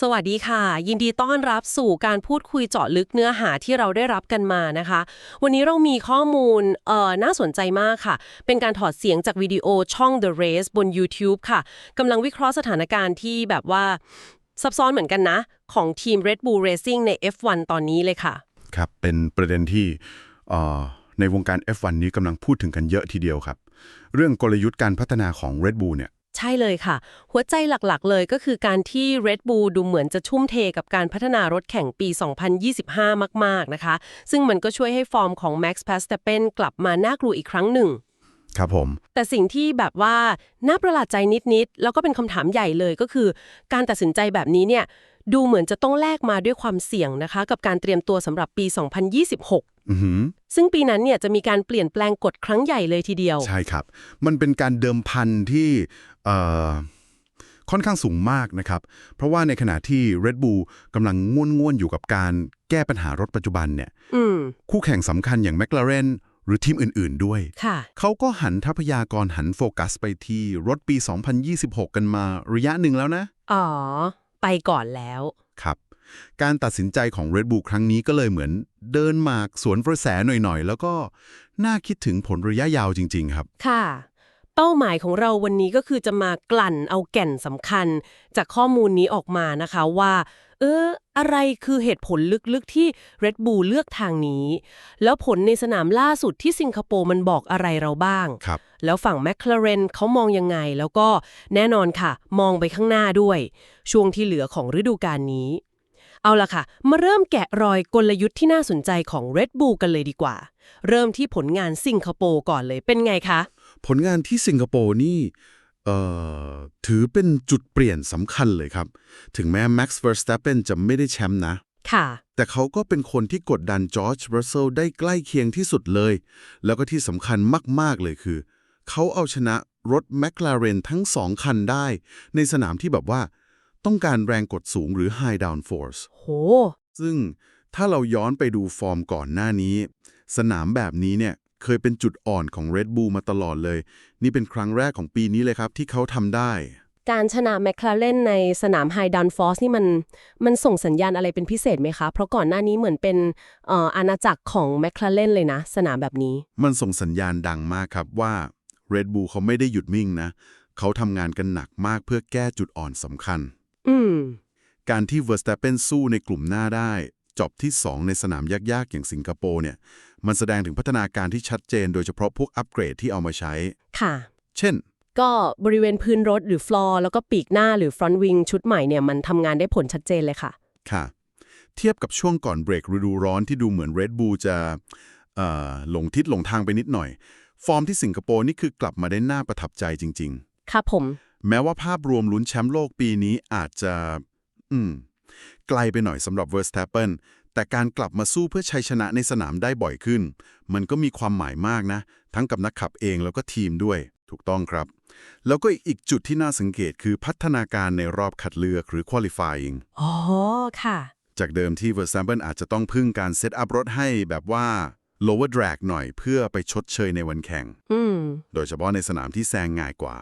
สวัสดีค่ะ ยินดีต้อนรับสู่การพูดคุยเจาะลึกเนื้อหาที่เราได้รับกันมานะคะ วันนี้เรามีข้อมูลเอ่อน่าสนใจมากค่ะ เป็นการถอดเสียงจากวิดีโอช่อง The Race บน YouTube ค่ะกำลังวิเคราะห์สถานการณ์ที่แบบว่า ซับซ้อนเหมือนกันนะ ของทีม Red Bull Racing ใน F1 ตอนนี้เลยค่ะ ครับเป็นประเด็นที่เอ่อในวงการ F1 นี้กำลังพูดถึงกันเยอะทีเดียวครับ เรื่องกลยุทธ์การพัฒนาของ Red Bull เนี่ย ใช่เลยค่ะ หัวใจหลักๆ เลยก็คือการที่ Red Bull ดูเหมือนจะทุ่มเทกับการพัฒนารถแข่งปี 2025 มาก ๆ นะคะ ซึ่งมันก็ช่วยให้ฟอร์มของ Max Verstappen กลับมาน่ากลัวอีกครั้งหนึ่ง ครับผม แต่สิ่งที่แบบว่าน่าประหลาดใจนิด ๆ แล้วก็เป็นคำถามใหญ่เลยก็คือ การตัดสินใจแบบนี้เนี่ยดูเหมือนจะต้องแลกมาด้วยความเสี่ยงนะคะ กับการเตรียมตัวสำหรับปี 2026อือหือ ซึ่งปีนั้นเนี่ยจะมีการเปลี่ยนแปลงกฎครั้งใหญ่เลยทีเดียว ใช่ครับ มันเป็นการเดิมพันที่เอ่อค่อนข้างสูงมากนะครับ เพราะว่าในขณะที่ Red Bull กำลังง่วนๆ อยู่กับการแก้ปัญหารถปัจจุบันเนี่ยอืมคู่แข่งสำคัญอย่าง McLaren หรือทีมอื่นๆด้วยค่ะเขาก็หันทรัพยากรหันโฟกัสไปที่รถปี 2026 กันมาระยะหนึ่งแล้วนะ อ๋อ ไปก่อนแล้ว ครับ การตัดสินใจของ Red Bull ครั้งนี้ก็เลยเหมือนเดินหมากสวนกระแสหน่อยๆ แล้วก็น่าคิดถึงผลระยะยาวจริง ๆ ครับ ค่ะ เป้าหมายของเราวันนี้ก็คือจะมากลั่นเอาแก่นสำคัญ จากข้อมูลนี้ออกมานะคะว่า เออ อะไรคือเหตุผลลึกๆที่ Red Bull เลือกทางนี้ แล้วผลในสนามล่าสุดที่สิงคโปร์มันบอกอะไรเราบ้าง ครับ แล้วฝั่ง McLaren เขามองยังไง แล้วก็แน่นอนค่ะ มองไปข้างหน้าด้วย ช่วงที่เหลือของฤดูกาลนี้ เอาล่ะค่ะ มาเริ่มแกะรอยกลยุทธ์ที่น่าสนใจของ Red Bull กันเลยดีกว่า เริ่มที่ผลงานสิงคโปร์ก่อนเลยเป็นไงคะ ผลงานที่สิงคโปร์นี่เอ่อถือเป็นจุดเปลี่ยนสำคัญเลยครับ ถึงแม้ Max Verstappen จะไม่ได้แชมป์นะ ค่ะ แต่เขาก็เป็นคนที่กดดันจอร์จ r ร s เซลได้ใกล้เคียงที่สุดเลย แล้วก็ที่สำคัญมาก ๆ เลยคือ เขาเอาชนะรถ McLaren ทั้งสองคันได้ ในสนามที่แบบว่า ต้องการแรงกดสูงหรือ High Downforce โห ซึ่งถ้าเราย้อนไปดูฟอร์มก่อนหน้านี้ สนามแบบนี้เนี่ยเคยเป็นจุดอ่อนของ Red Bull มาตลอดเลย นี่เป็นครั้งแรกของปีนี้เลยครับที่เขาทำได้ การชนะ McLaren ในสนาม High Downforce นี่มันมันส่งสัญญาณอะไรเป็นพิเศษไหมคะ เพราะก่อนหน้านี้เหมือนเป็นเอ่ออาณาจักรของ McLaren เลยนะ สนามแบบนี้ มันส่งสัญญาณดังมากครับว่า Red Bull เขาไม่ได้หยุดนิ่งนะ เขาทำงานกันหนักมากเพื่อแก้จุดอ่อนสำคัญ อืม การที่ Verstappen สู้ในกลุ่มหน้าได้จบที่ 2 ในสนามยากๆ อย่างสิงคโปร์เนี่ย มันแสดงถึงพัฒนาการที่ชัดเจน โดยเฉพาะพวกอัปเกรดที่เอามาใช้ ค่ะ เช่น ก็บริเวณพื้นรถหรือฟลอร์แล้วก็ปีกหน้าหรือ front wing ชุดใหม่เนี่ยมันทำงานได้ผลชัดเจนเลยค่ะ ค่ะ เทียบกับช่วงก่อนเบรกฤดูร้อนที่ดูเหมือน Red Bull จะเอ่อหลงทิศหลงทางไปนิดหน่อย ฟอร์มที่สิงคโปร์นี่คือกลับมาได้น่าประทับใจจริง ๆครับผม แม้ว่าภาพรวมลุ้นแชมป์โลกปีนี้อาจจะ อืม ไกลไปหน่อยสำหรับ Verstappen แต่การกลับมาสู้เพื่อชัยชนะในสนามได้บ่อยขึ้น มันก็มีความหมายมากนะ ทั้งกับนักขับเองแล้วก็ทีมด้วย ถูกต้องครับ แล้วก็อีกจุดที่น่าสังเกตคือพัฒนาการในรอบคัดเลือกหรือ qualifying อ๋อ ค่ะ จากเดิมที่ Verstappen อาจจะต้องพึ่งการเซตอัพรถให้แบบว่า lower drag หน่อยเพื่อไปชดเชยในวันแข่งอืมโดยเฉพาะในสนามที่แซงง่ายกว่า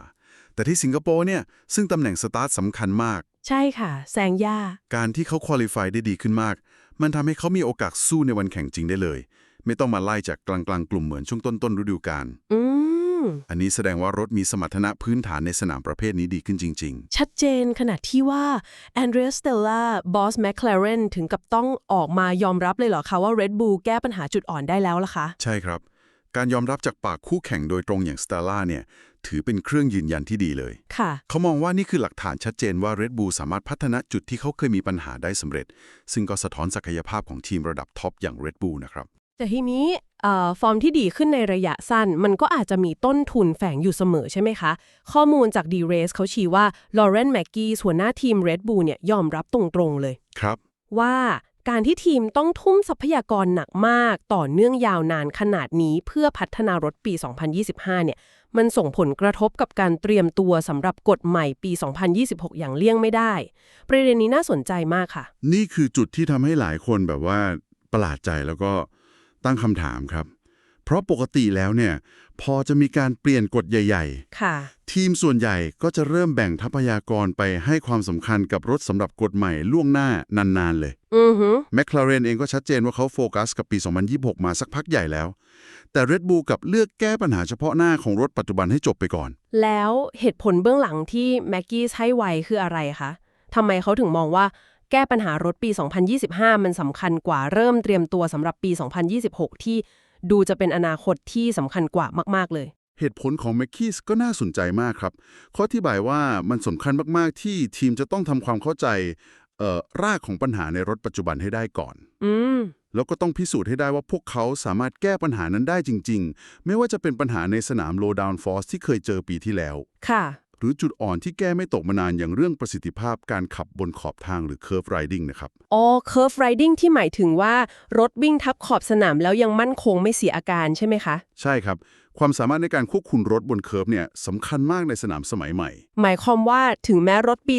แต่ที่สิงคโปร์เนี่ยซึ่งตำแหน่งสตาร์ทสำคัญมาก ใช่ค่ะ แซงย่า การที่เขาคุริฟายได้ดีขึ้นมาก มันทำให้เขามีโอกาสสู้ในวันแข่งจริงได้เลย ไม่ต้องมาไล่จากกลางๆกลุ่มเหมือนช่วงต้นๆฤดูกาลอืมอันนี้แสดงว่ารถมีสมรรถนะพื้นฐานในสนามประเภทนี้ดีขึ้นจริง ชัดเจนขนาดที่ว่าแอนเดรียสเตลล่าบอสแมคลาเรนถึงกับต้องออกมายอมรับเลยเหรอคะว่า Red Bull แก้ปัญหาจุดอ่อนได้แล้วล่ะคะ ๆ ใช่ครับ การยอมรับจากปากคู่แข่งโดยตรงอย่างส t ต l ล่าเนี่ย ถือเป็นเครื่องยืนยันที่ดีเลยค่ะ เขามองว่านี่คือหลักฐานชัดเจนว่า Red Bull สามารถพัฒนาจุดที่เขาเคยมีปัญหาได้สำเร็จ ซึ่งก็สะท้อนศักยภาพของทีมระดับท็อปอย่าง Red Bull นะครับ แต่ทีนี้เอ่อฟอร์มที่ดีขึ้นในระยะสั้น มันก็อาจจะมีต้นทุนแฝงอยู่เสมอใช่ไหมคะ ข้อมูลจาก D-Race เขาชี้ว่าลอเรนแม็กกี้หัวหน้าทีม Red Bull เนี่ยยอมรับตรงๆเลยครับ ว่าการที่ทีมต้องทุ่มทรัพยากรหนักมาก ต่อเนื่องยาวนานขนาดนี้เพื่อพัฒนารถปี 2025 เนี่ย มันส่งผลกระทบกับการเตรียมตัวสำหรับกฎใหม่ปี 2026 อย่างเลี่ยงไม่ได้ ประเด็นนี้น่าสนใจมากค่ะ นี่คือจุดที่ทำให้หลายคนแบบว่าประหลาดใจแล้วก็ตั้งคำถามครับ เพราะปกติแล้วเนี่ย พอจะมีการเปลี่ยนกฎใหญ่ ค่ะ ๆ ทีมส่วนใหญ่ก็จะเริ่มแบ่งทรัพยากรไปให้ความสำคัญกับรถสำหรับกฎใหม่ล่วงหน้านาน ๆ เลย อือหือ แมคลาเรนเองก็ชัดเจนว่าเขาโฟกัสกับปี 2026 มาสักพักใหญ่แล้ว แต่ Red Bull กลับเลือกแก้ปัญหาเฉพาะหน้าของรถปัจจุบันให้จบไปก่อน แล้วเหตุผลเบื้องหลังที่แม็กกี้ให้ไว้คืออะไรคะทำไมเขาถึงมองว่าแก้ปัญหารถปี 2025 มันสำคัญกว่าเริ่มเตรียมตัวสำหรับปี 2026 ที่ ดูจะเป็นอนาคตที่สำคัญกว่ามากๆเลย เหตุผลของแมคคีสก็น่าสนใจมากครับ ข้อที่บายว่ามันสำคัญมากๆ ที่ทีมจะต้องทำความเข้าใจเอ่อรากของปัญหาในรถปัจจุบันให้ได้ก่อนอืมแล้วก็ต้องพิสูจน์ให้ได้ว่าพวกเขาสามารถแก้ปัญหานั้นได้จริง ๆ ไม่ว่าจะเป็นปัญหาในสนาม low down force ที่เคยเจอปีที่แล้ว ค่ะ หรือจุดอ่อนที่แก้ไม่ตกมานานอย่างเรื่องประสิทธิภาพการขับบนขอบทางหรือ curve riding นะครับ อ๋อ curve riding ที่หมายถึงว่ารถวิ่งทับขอบสนามแล้วยังมั่นคงไม่เสียอาการใช่ไหมคะ ใช่ครับ ความสามารถในการควบคุมรถบนเคิร์ฟเนี่ยสำคัญมากในสนามสมัยใหม่ หมายความว่าถึงแม้รถปี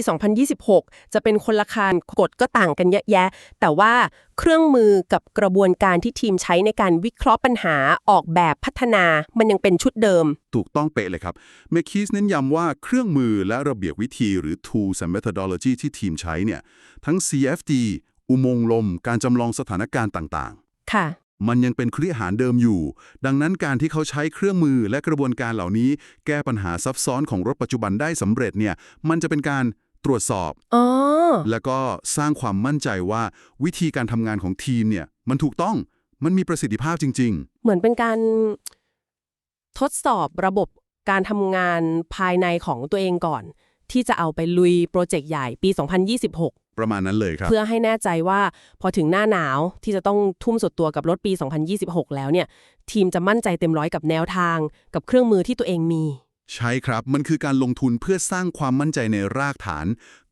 2026 จะเป็นคนละคานกฎก็ต่างกันเยอะแยะ แต่ว่าเครื่องมือกับกระบวนการที่ทีมใช้ในการวิเคราะห์ปัญหาออกแบบพัฒนามันยังเป็นชุดเดิม ถูกต้องเป๊ะเลยครับเมคคีสเน้นย้ำว่าเครื่องมือและระเบียบวิธีหรือ tools and methodology ที่ทีมใช้เนี่ยทั้ง CFD อุโมงค์ลม การจำลองสถานการณ์ต่างค่ะๆ มันยังเป็นเครือหารเดิมอยู่ ดังนั้นการที่เขาใช้เครื่องมือและกระบวนการเหล่านี้ แก้ปัญหาซับซ้อนของรถปัจจุบันได้สำเร็จเนี่ย มันจะเป็นการตรวจสอบอ๋อแล้วก็สร้างความมั่นใจว่าวิธีการทำงานของทีมเนี่ย มันถูกต้อง มันมีประสิทธิภาพจริง ๆ เหมือนเป็นการทดสอบระบบการทำงานภายในของตัวเองก่อน ที่จะเอาไปลุยโปรเจกต์ใหญ่ปี 2026 ประมาณนั้นเลยครับ เพื่อให้แน่ใจว่าพอถึงหน้าหนาวที่จะต้องทุ่มสุดตัวกับรถปี 2026 แล้วเนี่ย ทีมจะมั่นใจเต็มร้อยกับแนวทาง กับเครื่องมือที่ตัวเองมี ใช่ครับ มันคือการลงทุนเพื่อสร้างความมั่นใจในรากฐาน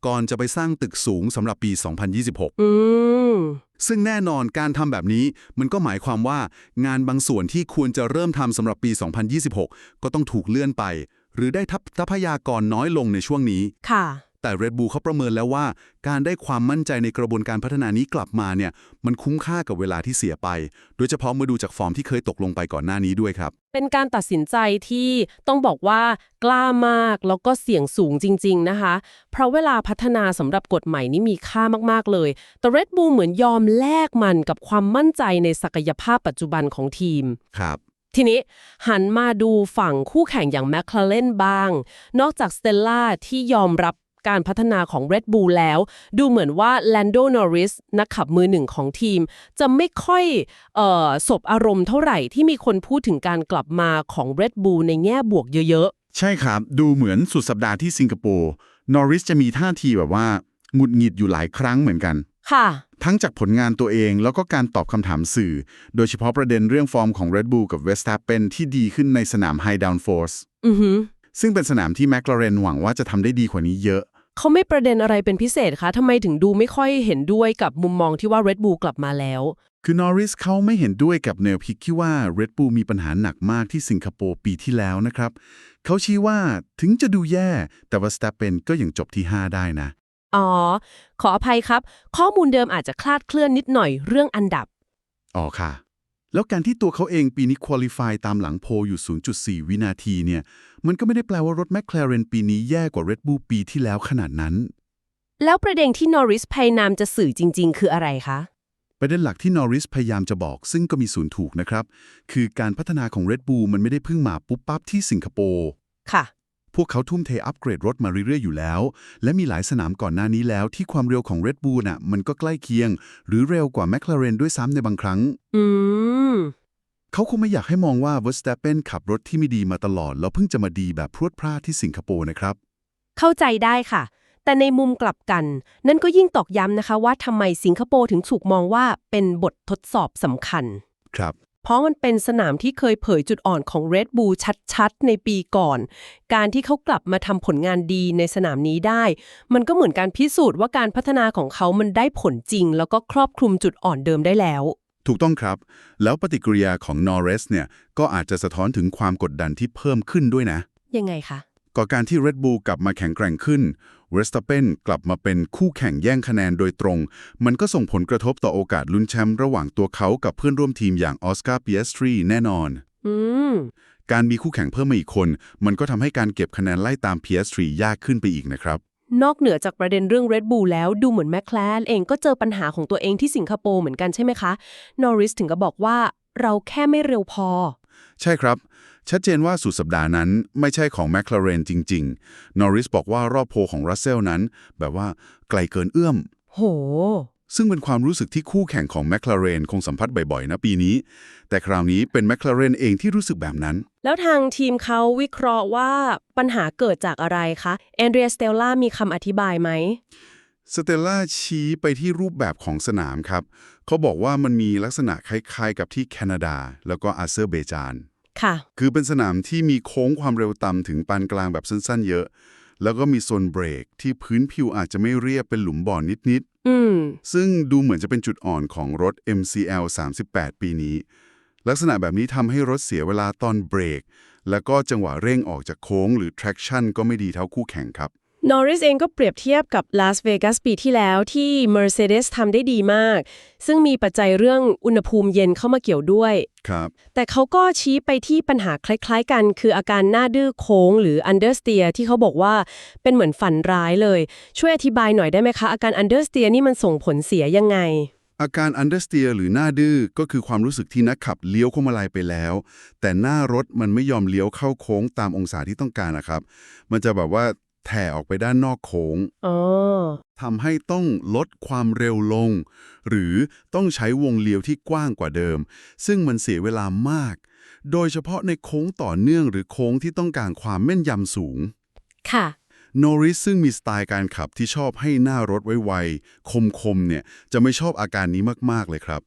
ก่อนจะไปสร้างตึกสูงสำหรับปี 2026 อืม ซึ่งแน่นอนการทำแบบนี้ มันก็หมายความว่างานบางส่วนที่ควรจะเริ่มทำสำหรับปี 2026 ก็ต้องถูกเลื่อนไป หรือได้ทัพทรัพยากรน้อยลงในช่วงนี้ ค่ะ แต่ Red Bull เขาประเมินแล้วว่า การได้ความมั่นใจในกระบวนการพัฒนานี้กลับมาเนี่ยมันคุ้มค่ากับเวลาที่เสียไป โดยเฉพาะเมื่อดูจากฟอร์มที่เคยตกลงไปก่อนหน้านี้ด้วยครับ เป็นการตัดสินใจที่ต้องบอกว่ากล้ามากแล้วก็เสี่ยงสูงจริง ๆ นะคะ เพราะเวลาพัฒนาสำหรับกฎใหม่นี้มีค่ามากๆเลย แต่ Red Bull เหมือนยอมแลกมันกับความมั่นใจในศักยภาพปัจจุบันของทีมครับทีนี้หันมาดูฝั่งคู่แข่งอย่าง McLaren บ้าง นอกจาก Stella ที่ยอมรับ การพัฒนาของ Red Bull แล้ว ดูเหมือนว่า Lando Norris นักขับมือหนึ่งของทีม จะไม่ค่อยเอ่อสบอารมณ์เท่าไหร่ที่มีคนพูดถึงการกลับมาของ Red Bull ในแง่บวกเยอะใช่ครับ ดูเหมือนสุดสัปดาห์ที่สิงคโปร์นอริสจะมีท่าทีแบบว่าหงุดหงิดอยู่หลายครั้งเหมือนกันๆค่ะ ทั้งจากผลงานตัวเองแล้วก็การตอบคำถามสื่อ โดยเฉพาะประเด็นเรื่องฟอร์มของ Red Bull กับ Verstappen ที่ดีขึ้นในสนาม High Downforce อือหือซึ่งเป็นสนามที่ McLaren หวังว่าจะทำได้ดีกว่านี้เยอะ เขาไม่ประเด็นอะไรเป็นพิเศษคะทำไมถึงดูไม่ค่อยเห็นด้วยกับมุมมองที่ว่า Red Bull กลับมาแล้ว คือนอริสเขาไม่เห็นด้วยกับแนวคิดที่ว่า Red Bull มีปัญหาหนักมากที่สิงคโปร์ปีที่แล้วนะครับ เขาชี้ว่าถึงจะดูแย่ แต่ว่า Verstappen ก็ยังจบที่ 5 ได้นะ อ๋อ ขออภัยครับ ข้อมูลเดิมอาจจะคลาดเคลื่อนนิดหน่อยเรื่องอันดับ อ๋อค่ะ แล้วการที่ตัวเขาเองปีนี้คุริฟายตามหลังโพลอยู่ 0.4 วินาทีเนี่ย มันก็ไม่ได้แปลว่ารถ McLaren ปีนี้แย่กว่า Red Bull ปีที่แล้วขนาดนั้น แล้วประเด็นที่นอริสพยายามจะสื่อจริง ๆ คืออะไรคะ ประเด็นหลักที่นอริสพยายามจะบอกซึ่งก็มีส่วนถูกนะครับ คือการพัฒนาของ Red Bull มันไม่ได้เพิ่งมาปุ๊บปั๊บที่สิงคโปร์ ค่ะ พวกเขาทุ่มเทอัปเกรดรถมาเรื่อยๆอยู่แล้ว และมีหลายสนามก่อนหน้านี้แล้วที่ความเร็วของ Red Bull น่ะมันก็ใกล้เคียง หรือเร็วกว่า McLaren ด้วยซ้ำในบางครั้ง อืม เขาคงไม่อยากให้มองว่า Verstappen ขับรถที่ไม่ดีมาตลอด แล้วเพิ่งจะมาดีแบบพรวดพราดที่สิงคโปร์นะครับ เข้าใจได้ค่ะ แต่ในมุมกลับกัน นั่นก็ยิ่งตอกย้ำนะคะว่าทำไมสิงคโปร์ถึงถูกมองว่าเป็นบททดสอบสำคัญ ครับ เพราะมันเป็นสนามที่เคยเผยจุดอ่อนของ Red Bull ชัดๆ ในปีก่อน การที่เขากลับมาทำผลงานดีในสนามนี้ได้ มันก็เหมือนการพิสูจน์ว่าการพัฒนาของเขามันได้ผลจริง แล้วก็ครอบคลุมจุดอ่อนเดิมได้แล้วถูกต้องครับ แล้วปฏิกิริยาของ Norris เนี่ยก็อาจจะสะท้อนถึงความกดดันที่เพิ่มขึ้นด้วยนะ ยังไงคะ ก่อการที่ Red Bull กลับมาแข็งแกร่งขึ้น Verstappen กลับมาเป็นคู่แข่งแย่งคะแนนโดยตรง มันก็ส่งผลกระทบต่อโอกาสลุ้นแชมป์ระหว่างตัวเขากับเพื่อนร่วมทีมอย่างออสการ์เปียสตรีแน่นอนอืมการมีคู่แข่งเพิ่มมาอีกคน มันก็ทำให้การเก็บคะแนนไล่ตาม PS3 ยากขึ้นไปอีกนะครับ นอกเหนือจากประเด็นเรื่อง Red Bull แล้วดูเหมือนแมคลาเองก็เจอปัญหาของตัวเองที่สิงคโปร์เหมือนกันใช่ไหมคะ นอริสถึงก็บอกว่าเราแค่ไม่เร็วพอ ใช่ครับ ชัดเจนว่าสุดสัปดาห์นั้นไม่ใช่ของ McLaren จริง ๆ นอริสบอกว่ารอบโพลของรัสเซลนั้น แบบว่าไกลเกินเอื้อม โห ซึ่งเป็นความรู้สึกที่คู่แข่งของ McLaren คงสัมผัสบ่อยๆ นะปีนี้ แต่คราวนี้เป็น McLaren เองที่รู้สึกแบบนั้น แล้วทางทีมเขาวิเคราะห์ว่าปัญหาเกิดจากอะไรคะแอนเดรียสเตลล่ามีคำอธิบายไหมสเตลล่าชี้ไปที่รูปแบบของสนามครับ เขาบอกว่ามันมีลักษณะคล้ายๆ กับที่แคนาดา แล้วก็อาเซอร์เบจาน ค่ะ คือเป็นสนามที่มีโค้งความเร็วต่ำถึงปานกลางแบบสั้นๆ เยอะ แล้วก็มีโซนเบรกที่พื้นผิวอาจจะไม่เรียบเป็นหลุมบ่อนนิดอืมๆซึ่งดูเหมือนจะเป็นจุดอ่อนของรถ MCL 38 ปีนี้ ลักษณะแบบนี้ทำให้รถเสียเวลาตอนเบรก แล้วก็จังหวะเร่งออกจากโค้งหรือ traction ก็ไม่ดีเท่าคู่แข่งครับ นอริสเองก็เปรียบเทียบกับลาสเวกัสปีที่แล้วที่ Mercedes ทำได้ดีมาก ซึ่งมีปัจจัยเรื่องอุณหภูมิเย็นเข้ามาเกี่ยวด้วย ครับ แต่เขาก็ชี้ไปที่ปัญหาคล้ายๆกัน คืออาการหน้าดื้อโค้งหรือ understeer ที่เขาบอกว่าเป็นเหมือนฝันร้ายเลย ช่วยอธิบายหน่อยได้ไหมคะ อาการ understeer นี่มันส่งผลเสียยังไง อาการ understeer หรือหน้าดื้อก็คือความรู้สึกที่นักขับเลี้ยวเข้ามาลายไปแล้ว แต่หน้ารถมันไม่ยอมเลี้ยวเข้าโค้งตามองศาที่ต้องการนะครับ มันจะแบบว่า แถ่ออกไปด้านนอกโค้งอ๋อทำให้ต้องลดความเร็วลง หรือต้องใช้วงเลี้ยวที่กว้างกว่าเดิม ซึ่งมันเสียเวลามาก โดยเฉพาะในโค้งต่อเนื่องหรือโค้งที่ต้องการความแม่นยำสูง ค่ะโนริสซึ่งมีสไตล์การขับที่ชอบให้หน้ารถไวๆคมๆเนี่ยจะไม่ชอบอาการนี้มากๆเลยครับ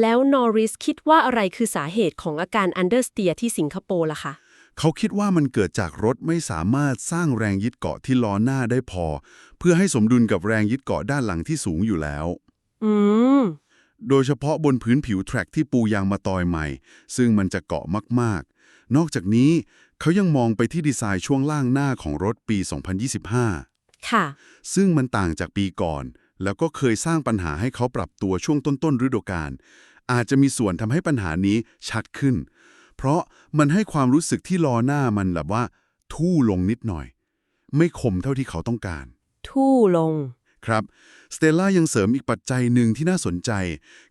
แล้วนอริสคิดว่าอะไรคือสาเหตุของอาการ understeer ที่สิงคโปร์ล่ะคะ เขาคิดว่ามันเกิดจากรถไม่สามารถสร้างแรงยึดเกาะที่ล้อหน้าได้พอ เพื่อให้สมดุลกับแรงยึดเกาะด้านหลังที่สูงอยู่แล้ว อืม โดยเฉพาะบนพื้นผิวแทร็กที่ปูยางมาตอยใหม่ ซึ่งมันจะเกาะมากๆ นอกจากนี้เขายังมองไปที่ดีไซน์ช่วงล่างหน้าของรถปี 2025 ค่ะ ซึ่งมันต่างจากปีก่อน แล้วก็เคยสร้างปัญหาให้เขาปรับตัวช่วงต้นๆฤดูกาลอาจจะมีส่วนทำให้ปัญหานี้ชัดขึ้น เพราะมันให้ความรู้สึกที่ล้อหน้ามันแบบว่า ทู่ลงนิดหน่อย ไม่คมเท่าที่เขาต้องการ ทู่ลง ครับ สเตลล่ายังเสริมอีกปัจจัยหนึ่งที่น่าสนใจ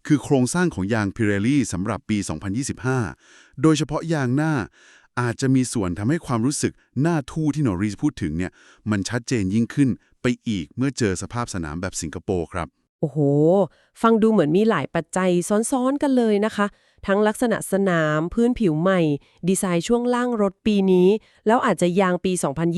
คือโครงสร้างของยางพิเรลี่สำหรับปี 2025 โดยเฉพาะยางหน้าอาจจะมีส่วนทำให้ความรู้สึกหน้าทู่ที่นอริสพูดถึงเนี่ย มันชัดเจนยิ่งขึ้นไปอีกเมื่อเจอสภาพสนามแบบสิงคโปร์ครับ โอ้โห ฟังดูเหมือนมีหลายปัจจัยซ้อนๆกันเลยนะคะ ทั้งลักษณะสนาม พื้นผิวใหม่ ดีไซน์ช่วงล่างรถปีนี้ แล้วอาจจะยางปี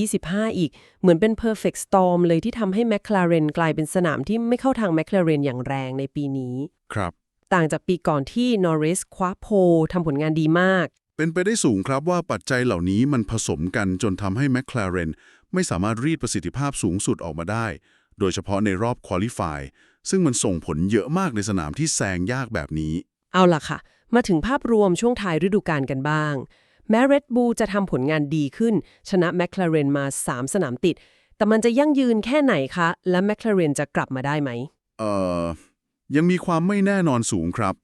2025 อีก เหมือนเป็น perfect storm เลยที่ทำให้ McLaren กลายเป็นสนามที่ไม่เข้าทาง McLaren อย่างแรงในปีนี้ ครับ ต่างจากปีก่อนที่ Norris คว้าโพลทำผลงานดีมาก เป็นไปได้สูงครับว่าปัจจัยเหล่านี้มันผสมกันจนทำให้แมคลาเรนไม่สามารถรีดประสิทธิภาพสูงสุดออกมาได้ โดยเฉพาะในรอบควอลิฟายซึ่งมันส่งผลเยอะมากในสนามที่แซงยากแบบนี้ เอาล่ะค่ะ มาถึงภาพรวมช่วงท้ายฤดูกาลกันบ้าง แม้ Red Bull จะทำผลงานดีขึ้น ชนะ McLaren มา 3 สนามติด แต่มันจะยั่งยืนแค่ไหนคะ และ McLaren จะกลับมาได้ไหม เอ่อ ยังมีความไม่แน่นอนสูงครับ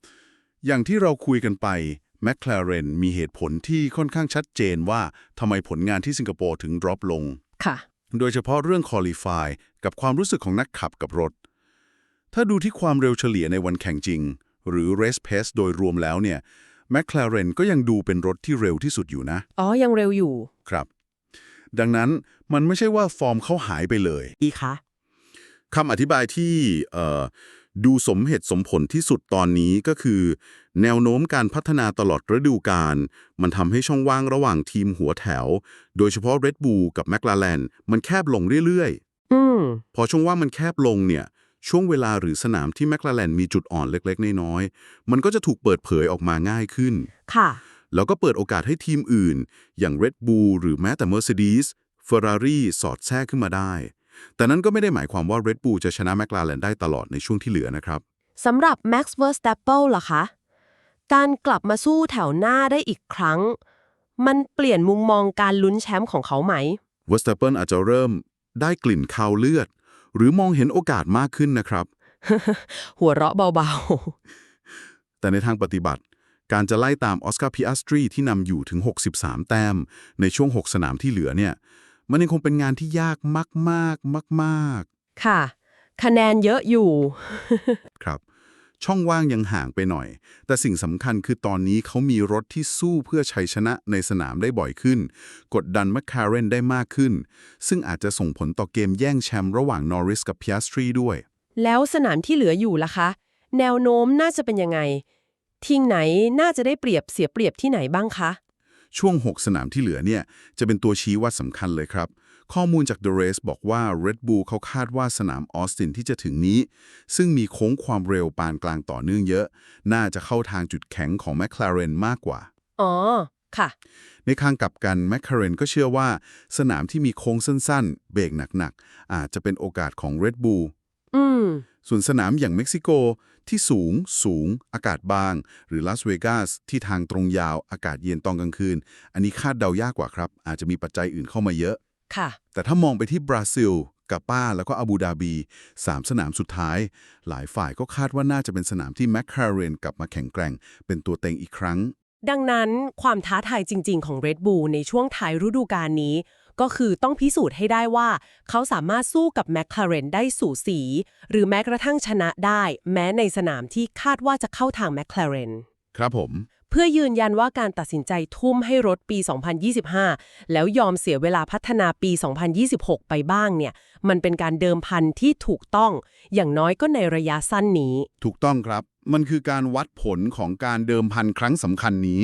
อย่างที่เราคุยกันไปแมคลาเรนมีเหตุผลที่ค่อนข้างชัดเจนว่าทำไมผลงานที่สิงคโปร์ถึงดรอปลง ค่ะ โดยเฉพาะเรื่องคอลี่ฟายกับความรู้สึกของนักขับกับรถ ถ้าดูที่ความเร็วเฉลี่ยในวันแข่งจริง หรือ race pace โดยรวมแล้วเนี่ยแมคลาเรนก็ยังดูเป็นรถที่เร็วที่สุดอยู่นะ อ๋อ ยังเร็วอยู่ ครับ ดังนั้นมันไม่ใช่ว่าฟอร์มเขาหายไปเลย อีคะคำอธิบายที่เอ่อดูสมเหตุสมผลที่สุดตอนนี้ก็คือ แนวโน้มการพัฒนาตลอดฤดูกาลมันทำให้ช่องว่างระหว่างทีมหัวแถว โดยเฉพาะ Red Bull กับ McLaren มันแคบลงเรื่อยอืมๆพอช่องว่างมันแคบลงเนี่ย ช่วงเวลาหรือสนามที่ McLaren มีจุดอ่อนเล็กๆ น้อยๆ มันก็จะถูกเปิดเผยออกมาง่ายขึ้น ค่ะ แล้วก็เปิดโอกาสให้ทีมอื่น อย่าง Red Bull หรือแม้แต่ Mercedes Ferrari สอดแทรกขึ้นมาได้ แต่นั้นก็ไม่ได้หมายความว่า Red Bull จะชนะ McLaren ได้ตลอดในช่วงที่เหลือนะครับสำหรับ Max Verstappen ล่ะคะ การกลับมาสู้แถวหน้าได้อีกครั้ง มันเปลี่ยนมุมมองการลุ้นแชมป์ของเขาไหม Verstappen อาจจะเริ่มได้กลิ่นคาวเลือด หรือมองเห็นโอกาสมากขึ้นนะครับ หัวเราะเบาแต่ในทางปฏิบัติ การจะไล่ตามออสการ์พิอัสตรีที่นำอยู่ถึง 63 แต้ม ในช่วง 6 สนามที่เหลือเนี่ย มันยังคงเป็นงานที่ยากมาก ๆ มากค่ะ คะแนนเยอะอยู่ๆครับ ช่องว่างยังห่างไปหน่อย แต่สิ่งสำคัญคือตอนนี้เขามีรถที่สู้เพื่อชัยชนะในสนามได้บ่อยขึ้น กดดันแมคคาเรนได้มากขึ้น ซึ่งอาจจะส่งผลต่อเกมแย่งแชมป์ระหว่างนอริสกับพิอัสตรีด้วย แล้วสนามที่เหลืออยู่ล่ะคะ แนวโน้มน่าจะเป็นยังไง ทีมไหนน่าจะได้เปรียบเสียเปรียบที่ไหนบ้างคะ ช่วง 6 สนามที่เหลือเนี่ยจะเป็นตัวชี้วัดสำคัญเลยครับ ข้อมูลจาก The Race บอกว่า Red Bull เขาคาดว่าสนามออสตินที่จะถึงนี้ ซึ่งมีโค้งความเร็วปานกลางต่อเนื่องเยอะ น่าจะเข้าทางจุดแข็งของ McLaren มากกว่า อ๋อ ค่ะ ในข้างกลับกัน McLaren ก็เชื่อว่า สนามที่มีโค้งสั้นๆ เบรกหนักๆ อาจจะเป็นโอกาสของ Red Bull อืมส่วนสนามอย่างเม็กซิโกที่สูง สูง อากาศบาง หรือลาสเวกัสที่ทางตรงยาวอากาศเย็นตอนกลางคืน อันนี้คาดเดายากกว่าครับ อาจจะมีปัจจัยอื่นเข้ามาเยอะ ค่ะ แต่ถ้ามองไปที่บราซิลกาปาแล้วก็อาบูดาบีสามสนามสุดท้าย หลายฝ่ายก็คาดว่าน่าจะเป็นสนามที่แมคคาเรนกลับมาแข่งแกร่ง เป็นตัวเต็งอีกครั้ง ดังนั้นความท้าทายจริง ๆ ของ Red Bull ในช่วงท้ายฤดูกาลนี้ ก็คือต้องพิสูจน์ให้ได้ว่า เขาสามารถสู้กับ McLaren ได้สู่สี หรือแม้กระทั่งชนะได้ แม้ในสนามที่คาดว่าจะเข้าทาง McLaren ครับผมเพื่อยืนยันว่าการตัดสินใจทุ่มให้รถปี 2025 แล้วยอมเสียเวลาพัฒนาปี 2026 ไปบ้างเนี่ย มันเป็นการเดิมพันที่ถูกต้อง อย่างน้อยก็ในระยะสั้นนี้ ถูกต้องครับ มันคือการวัดผลของการเดิมพันครั้งสำคัญนี้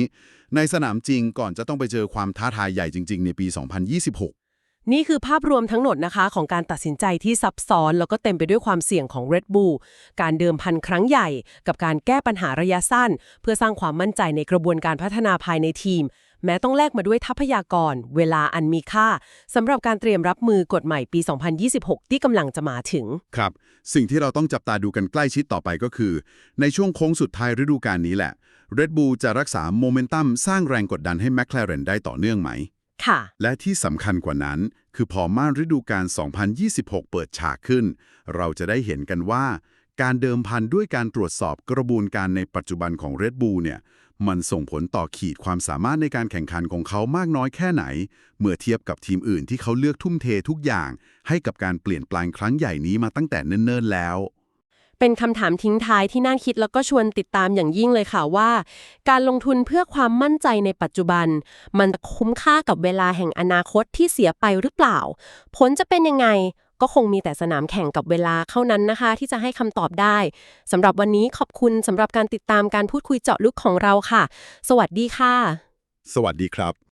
ในสนามจริงก่อนจะต้องไปเจอความท้าทายใหญ่จริง ๆ ในปี 2026 นี่คือภาพรวมทั้งหมดนะคะ ของการตัดสินใจที่ซับซ้อน แล้วก็เต็มไปด้วยความเสี่ยงของ Red Bull การเดิมพันครั้งใหญ่ กับการแก้ปัญหาระยะสั้น เพื่อสร้างความมั่นใจในกระบวนการพัฒนาภายในทีม แม้ต้องแลกมาด้วยทรัพยากร เวลาอันมีค่าสำหรับการเตรียมรับมือกฎใหม่ปี 2026 ที่กำลังจะมาถึง ครับ สิ่งที่เราต้องจับตาดูกันใกล้ชิดต่อไปก็คือ ในช่วงโค้งสุดท้ายฤดูกาลนี้แหละ Red Bull จะรักษาโมเมนตัมสร้างแรงกดดันให้ McLaren ได้ต่อเนื่องไหม ค่ะ และที่สำคัญกว่านั้น คือพอม่านฤดูกาล 2026 เปิดฉากขึ้น เราจะได้เห็นกันว่า การเดิมพันด้วยการตรวจสอบกระบวนการในปัจจุบันของ Red Bull เนี่ย มันส่งผลต่อขีดความสามารถในการแข่งขันของเขามากน้อยแค่ไหน เมื่อเทียบกับทีมอื่นที่เขาเลือกทุ่มเททุกอย่าง ให้กับการเปลี่ยนแปลงครั้งใหญ่นี้มาตั้งแต่เนิ่นๆแล้ว เป็นคำถามทิ้งท้ายที่น่าคิดแล้วก็ชวนติดตามอย่างยิ่งเลยค่ะว่า การลงทุนเพื่อความมั่นใจในปัจจุบัน มันคุ้มค่ากับเวลาแห่งอนาคตที่เสียไปหรือเปล่า ผลจะเป็นยังไงก็คงมีแต่สนามแข่งกับเวลาเท่านั้นนะคะ ที่จะให้คำตอบได้สำหรับวันนี้ขอบคุณสำหรับการติดตามการพูดคุยเจาะลึกของเราค่ะ สวัสดีค่ะ สวัสดีครับ